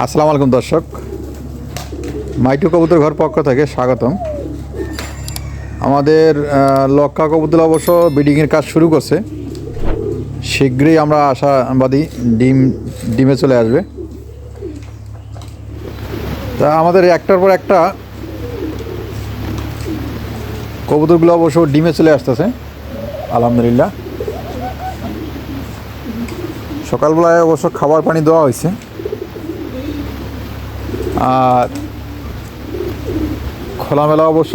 আসসালামু আলাইকুম দর্শক। মাইটু কবুতর ঘর পক্ষ থেকে স্বাগতম। আমাদের লক্কা কবুতর অবশ্য ব্রিডিংয়ের কাজ শুরু করছে। শীঘ্রই আমরা আশাবাদী ডিম, ডিমে চলে আসবে। তা আমাদের একটার পর একটা কবুতরগুলো অবশ্য ডিমে চলে আসতেছে। আলহামদুলিল্লাহ। সকালবেলায় অবশ্য খাবার পানি দেওয়া হয়েছে। আর খোলামেলা অবশ্য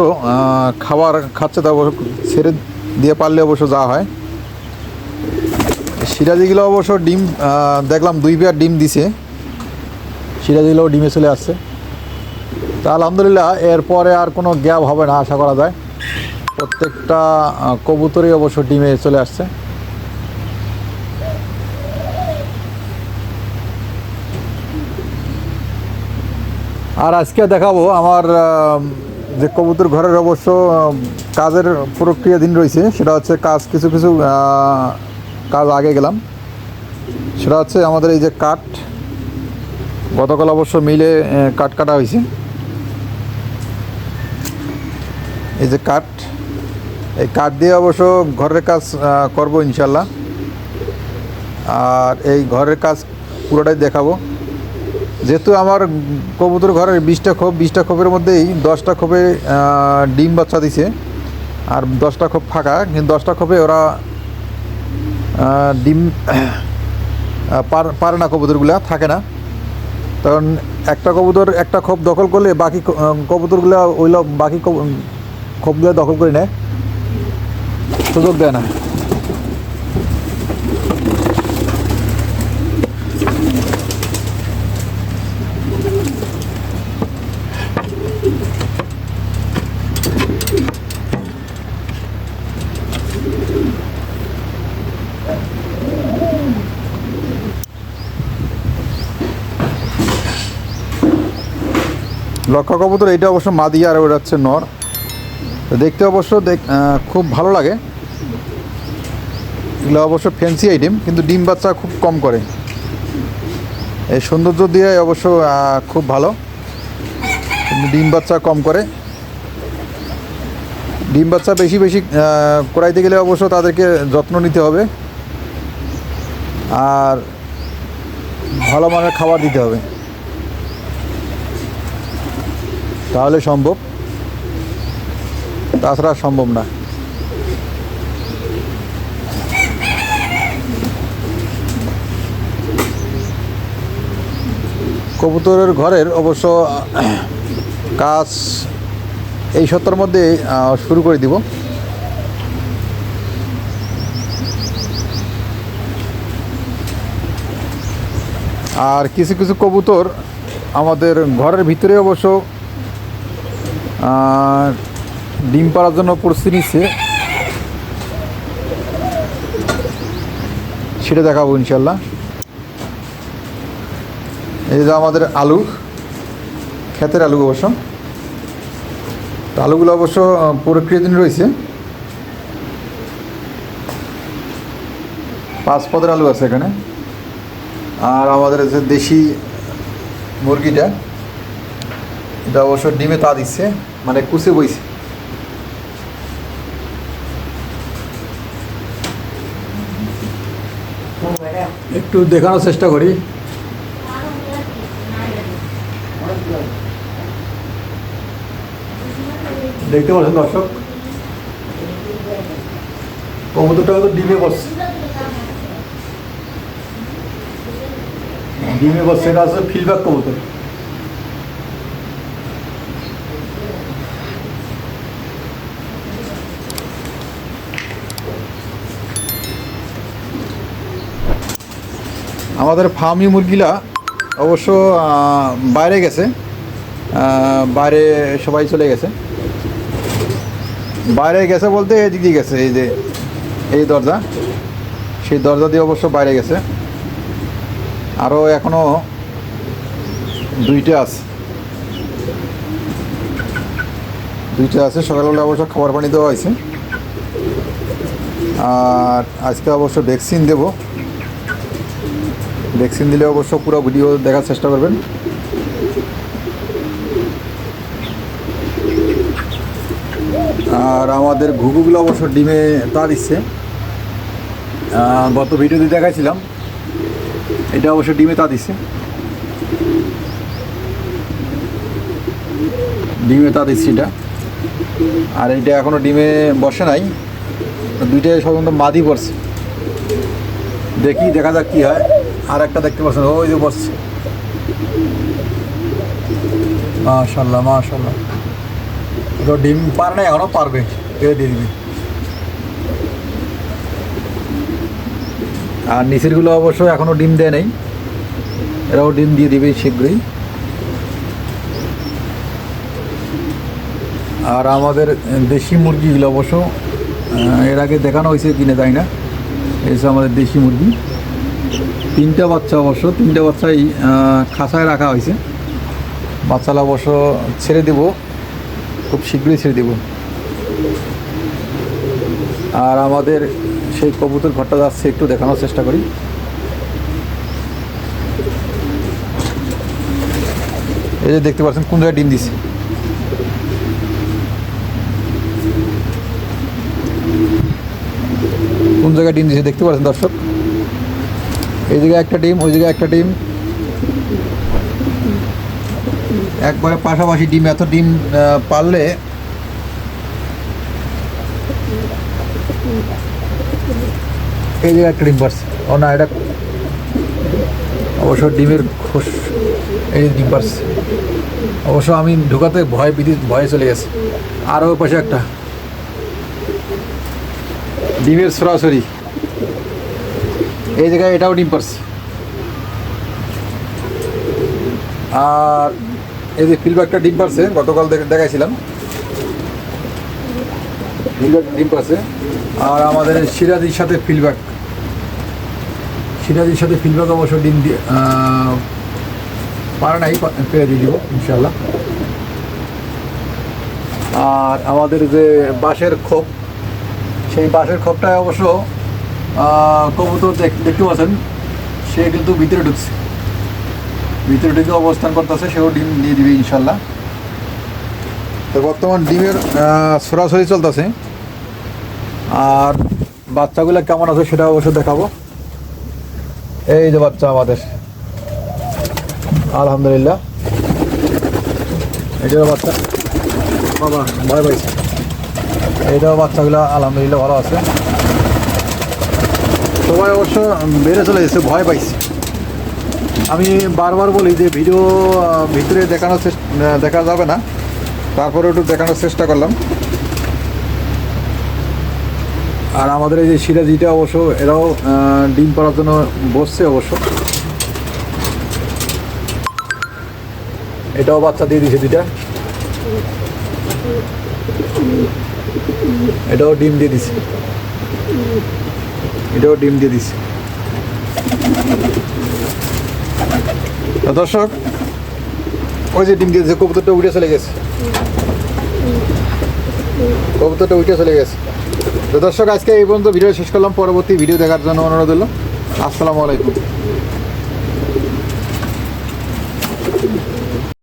খাবার খাচ্ছে, তা অবশ্য ছেড়ে দিয়ে পারলে অবশ্য যাওয়া হয়। সিরাজিগুলো অবশ্য ডিম দেখলাম দুই পেয়ার ডিম দিছে। সিরাজিগুলোও ডিমে চলে আসছে। তা আলহামদুলিল্লাহ, এরপরে আর কোনো গ্যাপ হবে না, আশা করা যায়। প্রত্যেকটা কবুতরই অবশ্য ডিমে চলে আসছে। আর আজকে দেখাবো আমার যে কবুতর ঘরের অবশ্য কাজের প্রক্রিয়াধীন রয়েছে, সেটা হচ্ছে কাজ কিছু কিছু কাজ আগে গেলাম। সেটা হচ্ছে আমাদের এই যে কাঠ, গতকাল অবশ্য মিলে কাঠ কাটা হয়েছে। এই যে কাঠ, এই কাঠ দিয়ে অবশ্য ঘরের কাজ করব ইনশাল্লাহ। আর এই ঘরের কাজ পুরোটাই দেখাবো। যেহেতু আমার কবুতর ঘরের বিশটা খোপ, বিশটা খোপের মধ্যেই দশটা খোপে ডিম বাচ্চা দিছে। আর দশটা খোপ ফাঁকা, কিন্তু দশটা খোপে ওরা ডিম পারে না কবুতরগুলা, থাকে না। কারণ একটা কবুতর একটা খোপ দখল করলে বাকি কবুতরগুলা ওইগুলো বাকি খোপগুলো দখল করে নেয়। সুযোগ দেয় না। লক্ষা কবুতর এটা অবশ্য মাদি আর ওটা হচ্ছে নর। দেখতে অবশ্য খুব ভালো লাগে। এগুলো অবশ্য ফ্যান্সি আইটেম কিন্তু ডিম বাচ্চা খুব কম করে। এই সৌন্দর্য দিয়ে অবশ্য খুব ভালো। কিন্তু ডিম বাচ্চা কম করে। ডিম বাচ্চা বেশি বেশি করাইতে গেলে অবশ্য তাদেরকে যত্ন নিতে হবে। আর ভালো মানের খাবার দিতে হবে। তাহলে সম্ভব। তাছাড়া সম্ভব না। কবুতরের ঘরের অবশ্য কাজ এই সপ্তাহের মধ্যে শুরু করে দিব। আর কিছু কিছু কবুতর আমাদের ঘরের ভিতরে অবশ্য আর ডিম পাড়ার জন্য প্রস্তুতি নিচ্ছে। সেটা দেখাবো ইনশাল্লাহ। এই যে আমাদের আলু, ক্ষেতের আলু অবশ্য। আলুগুলো অবশ্য প্রক্রিয়াধীন রয়েছে। পাঁচ পদের আলু আছে এখানে। আর আমাদের যে দেশি মুরগিটা, এটা অবশ্য ডিমে তা দিচ্ছে। মানে কুচে বইছে। একটু দেখানোর চেষ্টা করি। দেখতে পাচ্ছেন দর্শক? কবুতরটা হয়তো ডিমে বসছে। ডিমে বসছে, এটা হচ্ছে ফিলব্যাক কবুতর। আমাদের ফার্মি মুরগিলা অবশ্য বাইরে গেছে। বাইরে সবাই চলে গেছে। বাইরে গেছে বলতে এদিক দিয়ে গেছে, এই যে, এই দরজা। সেই দরজা দিয়ে অবশ্য বাইরে গেছে। আরও এখনও দুইটা আছে। দুইটা আছে, সকালবেলা অবশ্য খাবার পানি দেওয়া হয়েছে। আর আজকে অবশ্য ভ্যাকসিন দেবো। ভ্যাকসিন দিলে অবশ্য পুরো ভিডিও দেখার চেষ্টা করবেন। আর আমাদের ঘুঘুগুলো অবশ্য ডিমে তা দিচ্ছে। গত ভিডিও দিয়ে দেখাইছিলাম। এটা অবশ্য ডিমে তা দিচ্ছে। ডিমে তা দিচ্ছে এটা। আর এটা এখনও ডিমে বসে নাই। দুইটাই সাধারণত মাদি পড়ছে। দেখি, দেখা যাক কী হয়। আর একটা দেখতে পাচ্ছেন, ওই যে বসছে। মাশাল্লাহ মাশাল্লাহ। তো ডিম পার না এখনও, পারবে। দিয়ে দিবে। আর নিচেরগুলো অবশ্য এখনও ডিম দেয় নেই। এরাও ডিম দিয়ে দিবে শীঘ্রই। আর আমাদের দেশি মুরগিগুলো অবশ্য এর আগে দেখানো হয়েছে কিনে তাই না। হচ্ছে আমাদের দেশি মুরগি। তিনটা বাচ্চা অবশ্য, তিনটা বাচ্চাই খাঁচায় রাখা হয়েছে। বাচ্চালা অবশ্য ছেড়ে দেব, খুব শীঘ্রই ছেড়ে দেব। আর আমাদের সেই কবুতর ঘরটা যাচ্ছে, একটু দেখানোর চেষ্টা করি। এই যে দেখতে পাচ্ছেন, কোন জায়গায় ডিম দিছে। কোন জায়গায় ডিম দিছে দেখতে পাচ্ছেন দর্শক? জায়গায় একটা ডিম ওই জায়গায় একটা ডিম। একবারে পাশাপাশি ডিম, এত ডিম পারলে এই একটা ডিম পারছে। ও না, এটা অবশ্য ডিমের খোস, এই ডিম পারছে। অবশ্য আমি ঢুকাতে ভয় বিধি ভয়ে চলে গেছে। আরও পাশে একটা। ডিমের সরাসরি। এই জায়গায় এটাও ডিম পারছে। আর এই যে ফিলব্যাকটা ডিম পারছে, গতকাল দেখে- দেখাইছিলাম। ফিলব্যাক ডিম পারছে। আর আমাদের সিরাজির সাথে ফিলব্যাক সিরাজির সাথে ফিলব্যাক অবশ্য ডিম দিয়ে পারে নাই পেয়ে দিয়ে দিব ইনশাল্লাহ আর আমাদের যে বাঁশের খোপ, সেই বাঁশের খোপটায় অবশ্য কবুতর দেখ- দেখতে পাচ্ছেন, সে কিন্তু ভিতরে ঢুকছে। ভিতরে ঢুকে অবস্থান করতেছে, সেও ডিম দিয়ে দিবে ইনশাল্লাহ। তো বর্তমান ডিমের সরাসরি চলতেছে। আর বাচ্চাগুলো কেমন আছে সেটা অবশ্য দেখাবো। এই যে বাচ্চা আমাদের। আলহামদুলিল্লাহ। এটাও বাচ্চা। বাবা, ভয় পাইছে। এইটাও বাচ্চাগুলো আলহামদুলিল্লাহ ভালো আছে। সবাই অবশ্য বেড়ে চলে গেছে, ভয় পাইছে। আমি বারবার বলি যে ভিডিও ভিতরে দেখানোর দেখা যাবে না। তারপরে একটু দেখানোর চেষ্টা করলাম। আর আমাদের এই যে সিরাজিটা অবশ্য, এরাও ডিম পাড়ার জন্য বসছে অবশ্য। এটাও বাচ্চা দিয়ে দিছে দুইটা। এটাও ডিম দিয়ে দিছে এটাও ডিম দিয়ে দিছে দর্শক, ওই যে ডিম দিয়েছে, কবুতরটা উঠে চলে গেছে। কবুতরটা উঠে চলে গেছে। তো দর্শক, আজকে এই পর্যন্ত ভিডিও শেষ করলাম। পরবর্তী ভিডিও দেখার জন্য অনুরোধ হলো আসসালামু আলাইকুম।